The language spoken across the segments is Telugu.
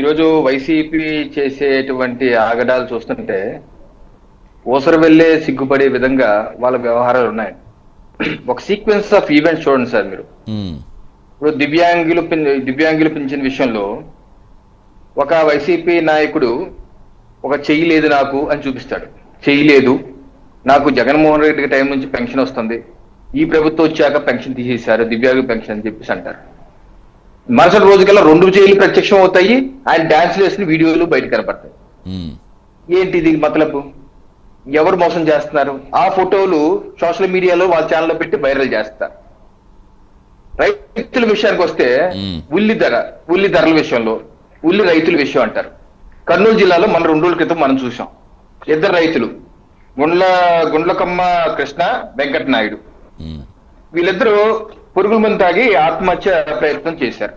ఈరోజు వైసీపీ చేసేటువంటి ఆగడాలు చూస్తుంటే ఊసరు వెళ్ళే సిగ్గుపడే విధంగా వాళ్ళ వ్యవహారాలు ఉన్నాయి. ఒక సీక్వెన్స్ ఆఫ్ ఈవెంట్స్ చూడండి సార్ మీరు. ఇప్పుడు దివ్యాంగులు దివ్యాంగులు పెంచిన విషయంలో ఒక వైసీపీ నాయకుడు ఒక చెయ్యి లేదు నాకు అని చూపిస్తాడు. చెయ్యి లేదు. నాకు జగన్మోహన్ రెడ్డి టైం నుంచి పెన్షన్ వస్తుంది. ఈ ప్రభుత్వం వచ్చాక పెన్షన్ తీసేశారు. దివ్యాంగ పెన్షన్ అని చెప్పేసి అంటారు. మరుసటి రోజుకల్లా రెండు చేయిలు ప్రత్యక్షం అవుతాయి. ఆయన డాన్స్ వేసిన వీడియోలు బయట కనపడతాయి. ఏంటి ఇది మతలబు? ఎవరు మోసం చేస్తున్నారు? ఆ ఫోటోలు సోషల్ మీడియాలో వాళ్ళ ఛానల్లో పెట్టి వైరల్ చేస్తారు రైతుల విషయానికి వస్తే. ఉల్లి ధర ఉల్లి ధరల విషయంలో ఉల్లి రైతుల విషయం అంటారు. కర్నూలు జిల్లాలో మన రెండు రోజుల క్రితం మనం చూసాం ఇద్దరు రైతులు గుండ్ల గుండ్లకమ్మ కృష్ణ వెంకట నాయుడు ఉమ్, వీళ్ళిద్దరూ పురుగుల మందు తాగి ఆత్మహత్య ప్రయత్నం చేశారు.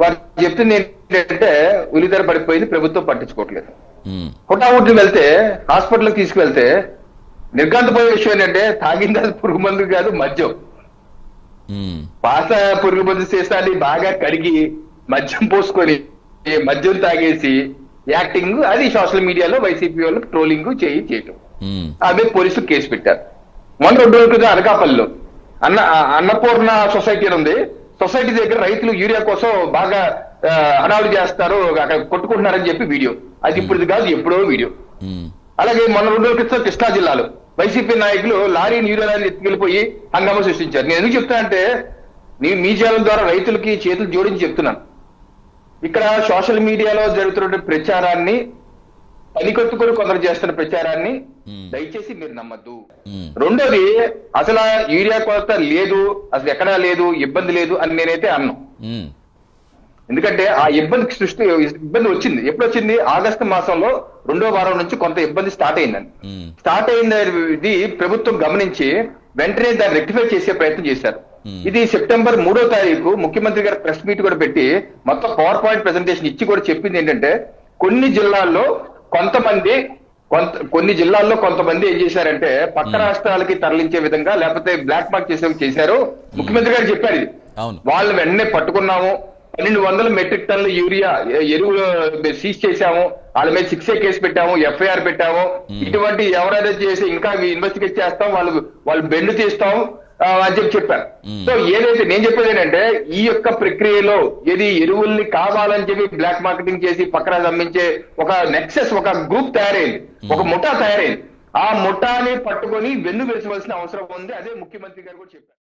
వారు చెప్తుంది ఏంటంటే ఉల్లి ధర పడిపోయింది ప్రభుత్వం పట్టించుకోవట్లేదు. హుటాహుటిని వెళ్తే హాస్పిటల్కి తీసుకువెళ్తే నిర్గాంతపోయే విషయం ఏంటంటే తాగింది అది పురుగు మందు కాదు మద్యం. పాత పురుగు మందు చేసాన్ని బాగా కడిగి మద్యం పోసుకొని మద్యం తాగేసి యాక్టింగ్ అది సోషల్ మీడియాలో వైసీపీ వాళ్ళు ట్రోలింగ్ చేయి చేయటం. ఆమె పోలీసులు కేసు పెట్టారు. మొన్న రెండు రోజుల క్రితం అనకాపల్లిలో. అన్న అన్నపూర్ణ సొసైటీ ఉంది. సొసైటీ దగ్గర రైతులు యూరియా కోసం బాగా హడావుడి చేస్తారు అక్కడ కొట్టుకుంటున్నారని చెప్పి వీడియో. అది ఇప్పుడు కాదు ఎప్పుడో వీడియో. అలాగే మొన్న రెండు రోజుల క్రితం కృష్ణా జిల్లాలో వైసీపీ నాయకులు లారీని యూరియా ఎత్తుకెళ్ళిపోయి హంగామా సృష్టించారు. నేను ఎందుకు చెప్తా అంటే నేను మీ ఛానల్ ద్వారా రైతులకి చేతులు జోడించి చెప్తున్నాను. ఇక్కడ సోషల్ మీడియాలో జరుగుతున్న ప్రచారాన్ని పనికొట్టుకొని కొందరు చేస్తున్న ప్రచారాన్ని. దయచేసి మీరు నమ్మద్దు. రెండోది అసలు యూరియా కొరత లేదు అసలు ఎక్కడా లేదు ఇబ్బంది లేదు అని నేనైతే అన్నాను ఉమ్, ఎందుకంటే ఆ ఇబ్బంది సృష్టి ఇబ్బంది వచ్చింది. ఎప్పుడు వచ్చింది ఆగస్టు మాసంలో రెండో వారం నుంచి కొంత ఇబ్బంది స్టార్ట్ అయిందండి. ఉమ్, స్టార్ట్ అయిన ఇది ప్రభుత్వం గమనించి వెంటనే దాన్ని రెక్టిఫై చేసే ప్రయత్నం చేశారు. ఇది సెప్టెంబర్ మూడో తారీఖు ముఖ్యమంత్రి గారు ప్రెస్ మీట్ కూడా పెట్టి మొత్తం పవర్ పాయింట్ ప్రెజెంటేషన్ ఇచ్చి కూడా చెప్పింది ఏంటంటే కొన్ని జిల్లాల్లో కొంతమంది కొంత కొన్ని జిల్లాల్లో కొంతమంది ఏం చేశారంటే పక్క రాష్ట్రాలకి తరలించే విధంగా లేకపోతే బ్లాక్ మార్క్ చేసే చేశారు. ముఖ్యమంత్రి గారు చెప్పారు ఇది. వాళ్ళు వెంటనే పట్టుకున్నాము. పన్నెండు వందల మెట్రిక్ టన్నుల యూరియా ఎరువులు సీజ్ చేశాము. వాళ్ళ మీద సిక్స్ ఏ కేసు పెట్టాము ఎఫ్ఐఆర్ పెట్టాము. ఇటువంటి ఎవరైనా చేసి ఇంకా ఇన్వెస్టిగేట్ చేస్తాం వాళ్ళు వాళ్ళు బెండ్ తీస్తాం. అని చెప్పి చెప్పారు. సో ఏదైతే నేను చెప్పేది ఏంటంటే ఈ యొక్క ప్రక్రియలో ఏది ఎరువుల్ని కావాలని చెప్పి బ్లాక్ మార్కెటింగ్ చేసి పక్కన అమ్మించే ఒక నెక్సెస్ ఒక గ్రూప్ తయారైంది. ఒక ముఠా తయారైంది. ఆ ముఠాని పట్టుకొని వెన్ను వెరచవలసిన అవసరం ఉంది. అదే ముఖ్యమంత్రి గారు కూడా చెప్పారు.